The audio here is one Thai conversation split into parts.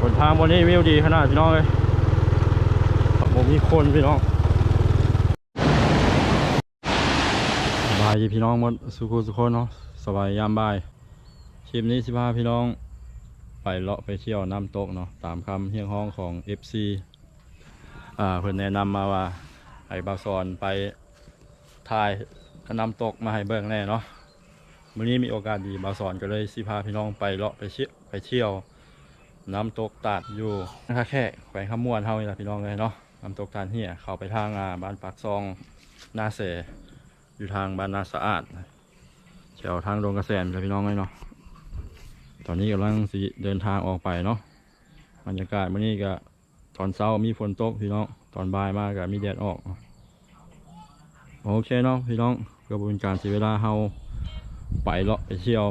บนทางบนนี้วิวดีขนาดพี่น้องเลยผมมีคนพี่น้องสบายดีพี่น้องหมดสุขุสุขคนเนาะสบายยามบ่ายคลิปนี้สิพาพี่น้อง ไปเลาะไปเที่ยวน้ำตกเนาะตามคำเฮียงห้องของ FC อ่าเพิ่อนแนะนำมาว่าให้บาซอนไปถ่ายน้ำตกมาให้เบิ่งแน่เนาะมื้อนี้มีโอกาสดีบาซอนก็เลยสิพาพี่น้องไปเลาะไปเที่ยวไปเที่ยว น้ำตกตาดอยู่นะคะแค่แขวงขมวนเฮานี่แหละพี่น้องเลยเนาะน้ำตกตาดเหี่ยเขาไปทางาบ้านปากซองนาเสอยู่ทางบ้านนาสะอาดแถวทางดงกระแสนจ้ะพี่น้องเลยเนาะตอนนี้กำลังสิเดินทางออกไปเนาะบรรยากาศมื้อนี้ก็ตอนเช้ามีฝนตกพี่น้องตอนบ่ายมาก็มีแดดออกโอเคเนาะพี่น้องกระบวนการเสียเวลาเฮาไปเลาะไปเที่ยว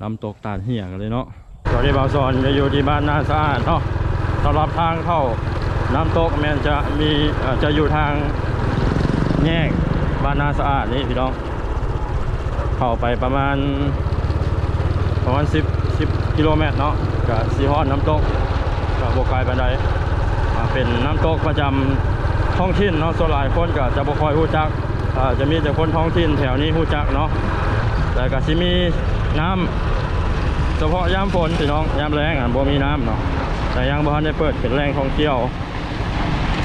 น้ำตกตาดเหี่ยกันเลยเนาะ ตอนนี้บาวซอนจะอยู่ที่บ้านนาสะอาดเนาะสำหรับทางเข้าน้ำตกแมนจะมีจะอยู่ทางแยกบ้านนาสะอาดนี่พี่น้องเข้าไปประมาณประมาณ10 10กิโลเมตรเนาะกับซีฮอดน้ำตกกับบกไกลไปไดเป็นน้ำตกประจำท้องถิ่นเนาะส่วนหลายคนก็จะบ่ค่อยรู้จักจะมีแต่คนท้องถิ่นแถวนี้รู้จักเนาะแต่ก็สิมีน้ำ เฉพาะยามฝนพี่น้องยามแรงอะบ่มีน้ำเนาะแต่ยังบ่ทันได้เปิดเป็นแหล่งท่องเที่ยว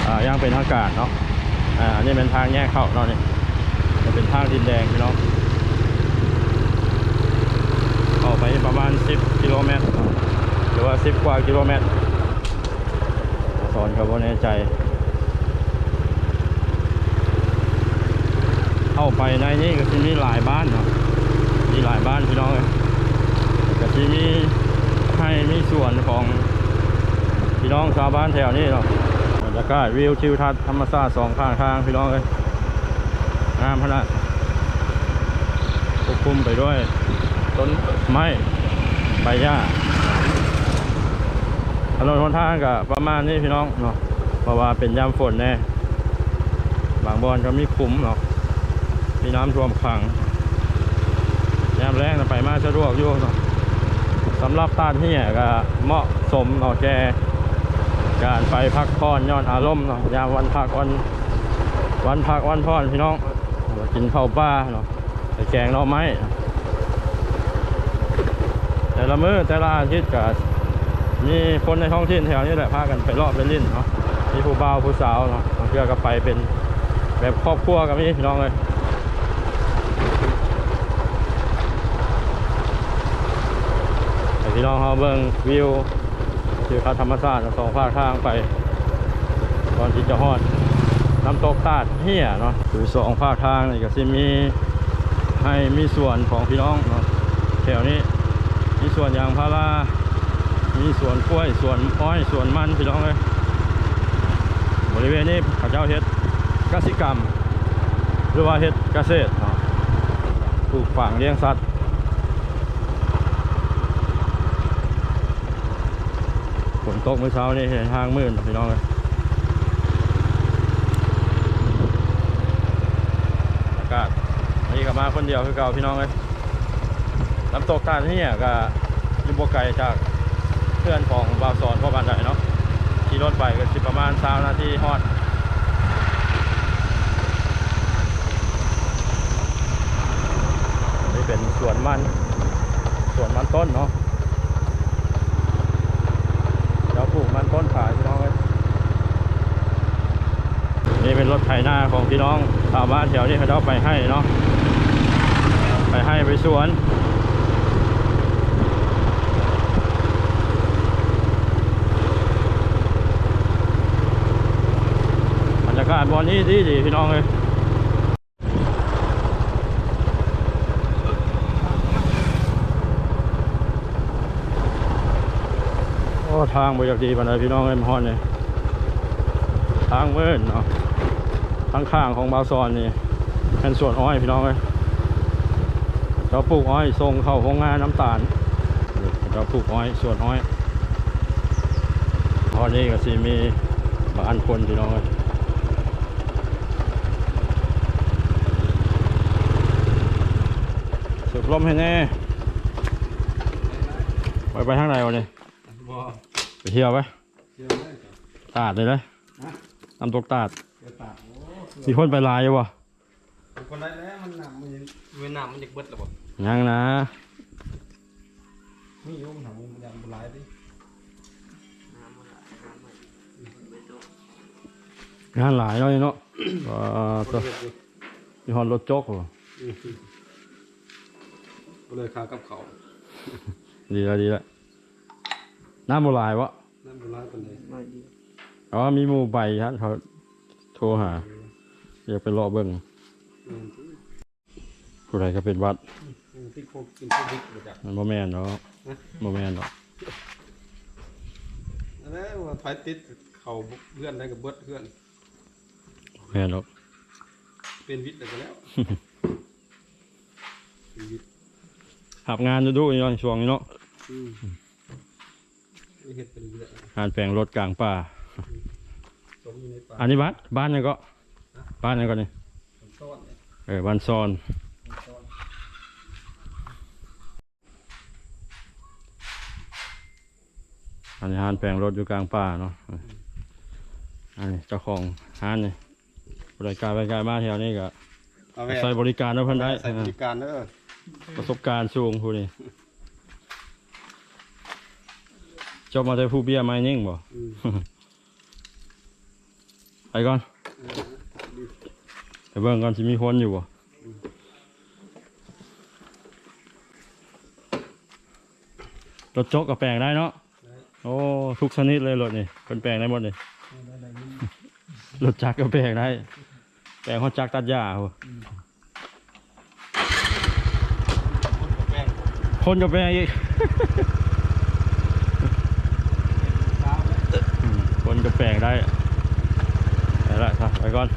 อ่ายังเป็นทางการเนาะอ่าอันนี้เป็นทางแยกเข้าเนาะนี่จะเป็นทางดินแดงพี่น้องเข้าไปประมาณ 10 กิโลเมตรหรือว่า 10 กว่ากิโลเมตรสอนเขาบ่แน่ใจ เข้าไปในนี้ก็จะมีหลายบ้านเนาะมีหลายบ้านพี่น้องเลย ที่มีให้มีส่วนของพี่น้องชาวบ้านแถวนี้เนาะบรรยากาศวิวทิวทัศน์ธรรมชาติสองข้างทางพี่น้องเลยงามขนาดควบคุมไปด้วยต้นไม้ใบหญ้าถนนหนทางก็ประมาณนี้พี่น้องเนาะเพราะว่าเป็นยามฝนแน่บางบอนก็มีขุมเนาะมีน้ำท่วมขังยามแรงไปมาสะดวกอยู่เนาะ สำหรับตาดเหี่ยก็เหมาะสมเนาะแกการไปพักผ่อนย้อนอารมณ์เนาะยามวันพักวันวันพักวันผ่อนพี่น้องกินข้าวปลาเนาะไปแกงหน่อไม้แต่ละมื้อแต่ละอาทิตย์ก็มีคนในท้องถิ่นแถวนี้แหละพากันไปรอบไปลิ้นเนาะมีผู้บ่าวผู้สาวเนาะเทื่อก็ไปเป็นแบบครอบครัวกับพี่น้องเลย ให้ พี่น้องเขาเบิ่งวิวทิวทัศน์ธรรมชาติสองภาคทางไป ตอนที่จะฮอดน้ำตกตาดเฮียเนาะคือสองภาคทางนี่ก็สิมีให้มีส่วนของพี่น้องเนาะแถวนี้ มีส่วนยางพารามีสวนกล้วยสวนอ้อยสวนมันพี่น้องเลยบริเวณนี้เขาเจ้าเฮ็ดกสิกรรม หรือว่าเฮ็ดเกษตรปลูกฝังเลี้ยงสัตว์ นตกเมื่อเช้านี่เห็นทางมืดพี่น้องเลยอากาศอันนี้ก็มาคนเดียวคือเก่าพี่น้องเลยน้ำตกตาดที่เนี่ยก็ยุบไกลจากเพื่อนของบาวสอนพ่อบ้านใดเนาะขี่รถไปก็สิประมาณสามนาทีฮอดนี่เป็นสวนมันสวนมันต้นเนาะ เดี๋ยวปลูกมันต้นขายพี่น้องเลยนี่เป็นรถไถนาของพี่น้องชาวบ้านแถวนี้เขาเอาไปให้เนาะไปให้ไปสวนบรรยากาศบอนนี้ดีดีพี่น้องเลย อ้ทางบริยากดีปานใดพี่น้องเอ็มฮอนเนี่ยทางเวิร์นเนาะทางข้างของบาซอนนี่เป็นสวนอ้อยพี่น้องเลยเราปลูกอ้อยส่งเข้าโรงงานน้ำตาลเราปลูกอ้อยสวนอ้อยพอนี้ก็สิมีบ้านคนพี่น้องเลยสุดลมให้แน่ไปไปทางไหนวะเนี่ย บ่ไปเที่ยวไปเดี๋ยวได้จ้ะตาดเลยเลยฮะน้ำตกตาดเดี๋ยวตัดโอ้มีคนไปหลายอยู่วะคนได้แล้วมันหนักมันยังเวียนนามมันจะเบิดหรือเปล่ายังนะมีโยมถามมันยังบุหลายดิงานหลายเลยเนาะว้าคนตัวเฮ็ดอยู่มีฮอนรถโจ๊กวะอืมก็เลยคากับเขา ดีแล้วดีแล้ว น้ำโบราณวะนั่นบุหลายคนเลยอ๋อมีหมู่ใบฮะเขาโทรหาอยากไปรอเบิ่งอืมที่ผู้ใดก็เป็นหวัดอืมที่โคกกินโควิดมาจากมันบ่แม่นเนาะบ่แม่นเนาะอันนั้นว่าไฟติดเขาเพื่อนได้กับเบิดเพื่อนบ่แม่นเนาะเป็นวิทย์อะไรก็แล้วเป็นวิทย์หับงานดูดูๆอยู่เนาะช่วงนี้เนาะอืมไม่ เห็ดเป็นเรื่อยงานแปลงรถกลางป่า สมอยู่ในป่าอันนี้บ้านบ้านยังก็ บ้านยังก็นี่ผมซ่อนเนี่ยเออบ้านซอน ผมซ่อนอันนี้ห้านแปลงรถอยู่กลางป่าเนาะอันนี้เจ้าของห้านนี่บริการไปการมาแถวนี้ก็เอาแหวใส่บริการเนาะเพิ่นได้ใส่บริการเด้อประสบการณ์สูงผู้นี้ จบมาแต่ผู้เบี้ยไม้นิ่งบ่อืมไปก่อนเออดีไปเบิ่งก่อนสิมีคนอยู่บ่รถจกกับแปลงได้เนาะได้โอ้ทุกชนิดเลยรถนี่เป็นแปลงได้หมดเลยได้ได้นี่รถจักรก็แปลงได้ แปลงเขาจักรตัดหญ้าโหคนกับแป้งคนก็แปลงอีก เช้าแล้ว อืมคนก็แปลง ได้ไปละครับไปก่อน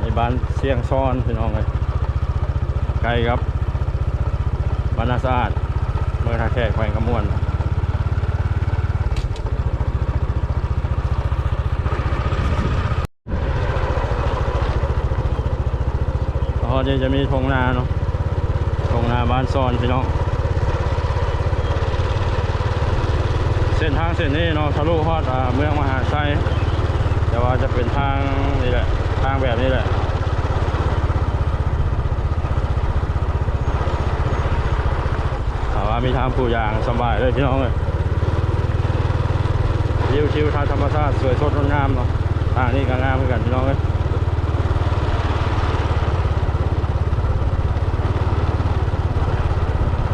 ในบ้านเสียงซ้อนพี่น้องเลยไกลครับบ้านนาสะอาดเมื่อท่าแขกแขวงกระมวลอ๋อเดี๋ยวจะมีทงนาเนาะ ทงหน้าบ้านซ้อนพี่น้องเส้นทางเส้นนี้เนาะทะลุฮอดเมืองมหาชัยแต่ว่าจะเป็นทางนี่แหละทางแบบนี้แหละถามว่ามีทางปลูกอย่างสบายเลยพี่น้องเลยชิวชิวๆทางธรรมชาติสวยสดงดงามเนาะทางนี้ก็งามเหมือนกันพี่น้องเลย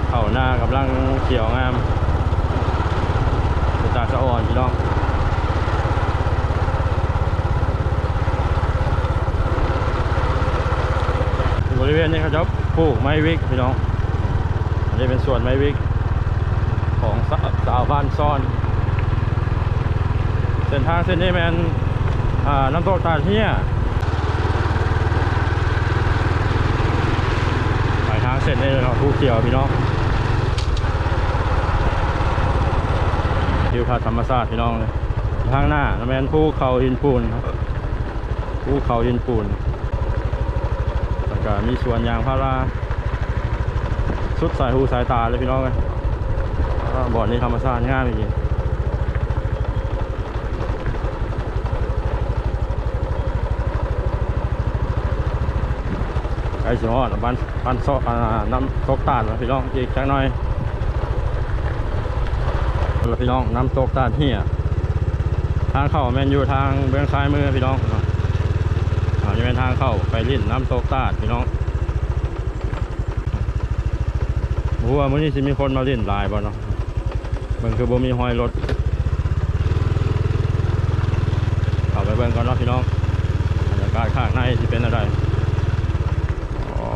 เขาหน้ากำลังเขียวงามตาสะอ่อนพี่น้องบริเวณนี้เขาจะปลูกไม้วิกพี่น้องอันนี้เป็นส่วนไม้วิกของสาสาวบ้านซ่อน เส้นทางเส้นนี้แมนน้ำตกตาเฮียไปทางเส้นนี้เลยเนาะภูเขียวพี่น้อง ทิวทัศน์ธรรมชาติพี่น้องเลยทางหน้าแมนภูเขาหินปูนครับภูเขาหินปูนแล้วก็มีสวนยางพาราสุดสายหูสายตาเลยพี่น้องเลยอ่าบ่อนี้ธรรมชาติงามจริงไอ้สิฮอดบ้านบ้านซอกอ่าน้ำตกตาดนะพี่น้องอีกจักหน่อย แล้วพี่น้องน้ำตกตาเฮียทางเข้าแมนอยู่ทางเบื้องซ้ายมือพี่น้องเนาะอ่าจะเป็นทางเข้าไปลิ้นน้ำตกตาดพี่น้องบัวามื้อนี้สิมีคนมาเล่นลายบ่เนาะมันคือบ่มีหอยรถเข้าไปเบิ่งก่อนเนาะพี่น้องบรรยากาศข้างในสิเป็นอะไรอ๋อ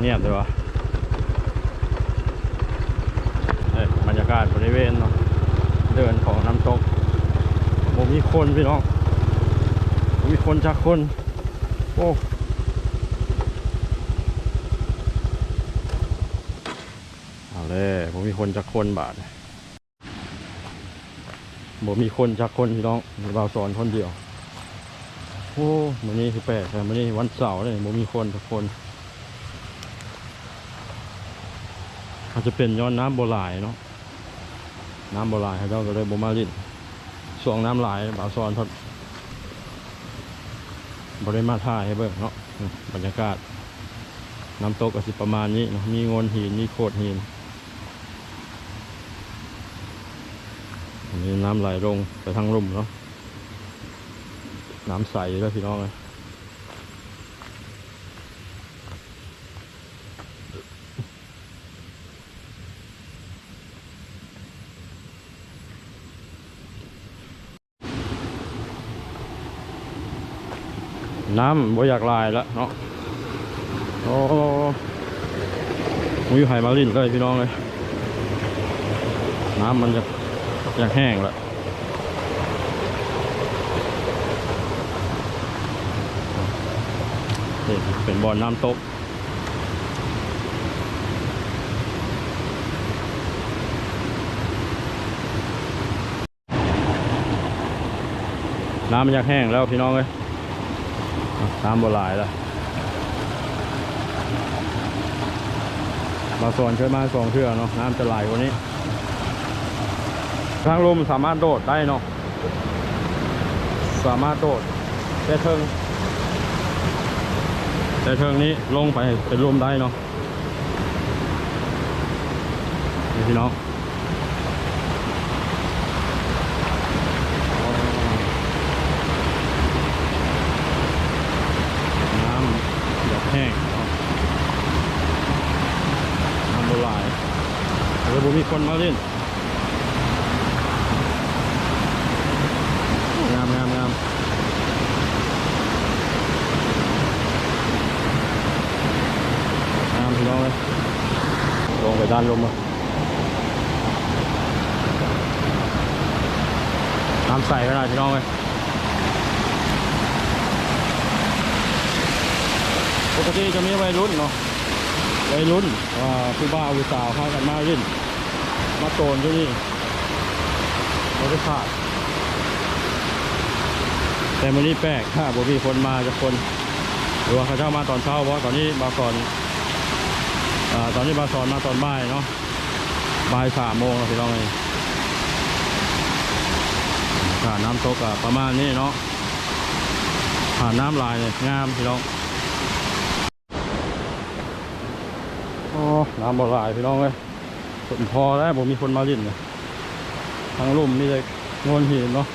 เงียบเลยวะเอ้ยบ รรยากาศบริเวณเนาะเดินของน้ำตกบ่มีคนพี่น้องบ่มีคนจักคน โอ้เอาเลยผมมีคนจักคนบาทผมมีคนจักคนพี่น้องมีบ่าวสอนคนเดียวโอ้มื้อนี้คือแปลกแต่มื้อนี้วันเสาร์เลยบ่มีคนทุกคนอาจจะเป็นย้อนน้ำโบ่หลายเนาะ น้ำบ่หลายเขาเจ้าก็เลยบ่มาลิ้นช่วงน้ำหลายบ่าวซอนเพิ่นบ่ไดมาถ่ายให้เบิ่งเนาะบรรยากาศน้ำตกก็สิประมาณนี้เนาะมีโงนหินมีโขดหินอันนี้น้ำไหลลงไปทางลุ่มเนาะน้ำใสแล้วพี่น้องเลย น้ำบ่อยากลายแล้วเนาะโอ้มุ้ยไห่มาลินเลยพี่น้องเลย น้ำมันจะอยากแห้งแล้วเป็นบอลน้ำตกน้ำมันอยากแห้งแล้วพี่น้องเลย น้ำบหลายแล้วมาส่วนเคยมาสองเทื่อเนาะน้ำจะไหลกว่านี้ ทางลมสามารถโดดได้เนาะสามารถโดดแต่เทิงแต่เทิงนี้ลงไปเป็นลมได้เนาะพี่น้องน้ำหยดแห้งเนาะน้ำบหลายเออบุ มีคนมาเล่น งามงามงามน้ำพี่น้องเลยลงไปด้านลมมาน้ำใสขนาดพี่น้องเลยปกติจะมีวัยรุ่นเนาะวัยรุ่นว่าผู้บ่าวผู้สาวพากันมาเล่น มาโตนที่นี่เราจะขาด แต่วันนี้แปลกถ้าบ่มีคนมาจะคน หรือว่าเขาเจ้ามาตอนเช้าเพราะตอนนี้บางก่อนอตอนนี้บาสอนมาตอนบ่ายเนาะบ่ายสามโมงแล้วพี่น้องเองผ่านน้ำตกประมาณนี้เนาะผ่านน้ำลายเลยงามพี่น้องโอ้น้ำบ่หลายพี่น้องเลย นพอแล้วผมมีคนมาลิ่นเลยทางลุ่มมีแต่โงนหินเนาะ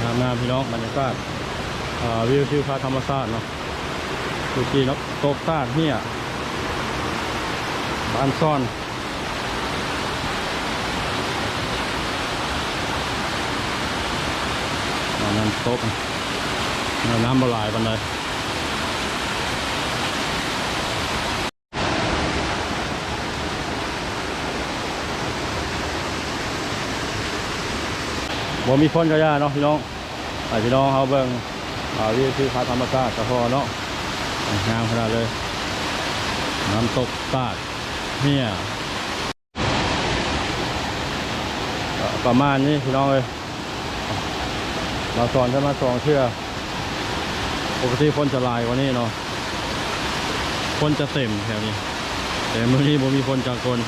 งามงามพี่น้องบรรยากาศวิวทิวทัศน์ธรรมชาติเนาะดูทีเนาะตกซาดเฮียบ้านซ่อนอ่าน้ำตก น้ำน้ำบหลายปันเลยบ่มีคนก็ย่าเนาะพี่น้องไอพี่น้องเขาเบิ่งอ่าวิวทิวทัศน์ธรรมชาติก็พอเนาะงามขนาดเลย น้ำตกตาดเนี่ยประมาณนี้พี่น้องเลยเราสอนจะมาสองเชื่อ ปกติคนจะลายกว่านี้เนาะคนจะเต็มแถวนี้ แต่เมื่อนี้ผมมีคนจากคน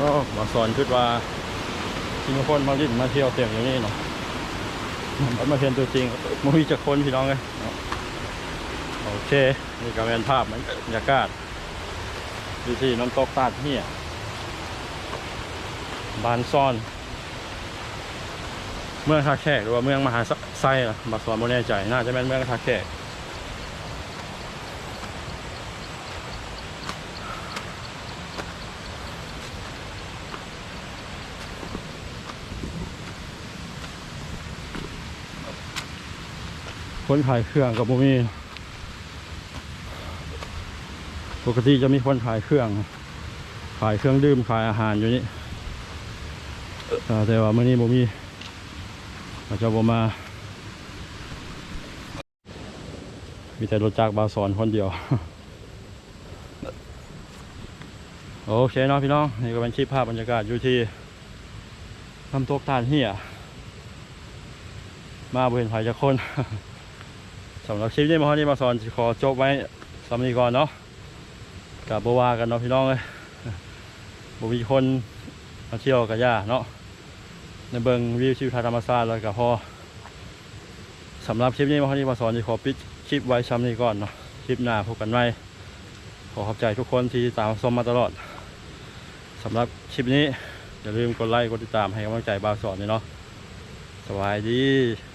ก็มาสอนชุดว่าที่มีคนมาลิ้นมาเที่ยวเต็มอยู่นี่เนาะมันมาเห็นตัวจริงมันมีจะคนพี่น้องเลยโอเค นี่ก็เป็นภาพบรรยากาศที่ที่น้ำตกตาดเฮีย บานซ่อน เมืองท่าแขกหรือว่าเมืองมหาไซล่ะบาสอนโมแน่ใจ น่าจะเป็นเมืองท่าแขกคนขายเครื่องกับโมมีปกติจะมีคนขายเครื่อง ขายเครื่องดื่มขายอาหารอยู่นี่ แต่ว่าเมื่อนี้โมมีอาจจะบมามีแต่รถจักรบาสอนคนเดียว โอเคเนาะพี่น้อง นี่ก็เป็นคลิปภาพบรรยากาศอยู่ที่น้ำตกตานเหียมาบริเวณไผ่จะคนสำหรับคลิปนี้มาฮอนี่มาสอนขอจบไว้สำนีก่อนเนาะกับบัวกันเนาะพี่น้องเลยบ่มีคนมาเที่ยวกับย่าเนาะ ในเบิงวิวชิวทาธรรมชาติแล้วก็พอสำหรับคลิปนี้มาที่มาสอนจะขอปิดคลิปไว้ช้ำนี้ก่อนเนาะคลิปหน้าพบกันใหม่ขอขอบใจทุกคนที่ตามชมมาตลอดสำหรับคลิปนี้อย่าลืมกดไลค์กดติดตามให้กำลังใจบาวสอนด้วยเนาะสวัสดี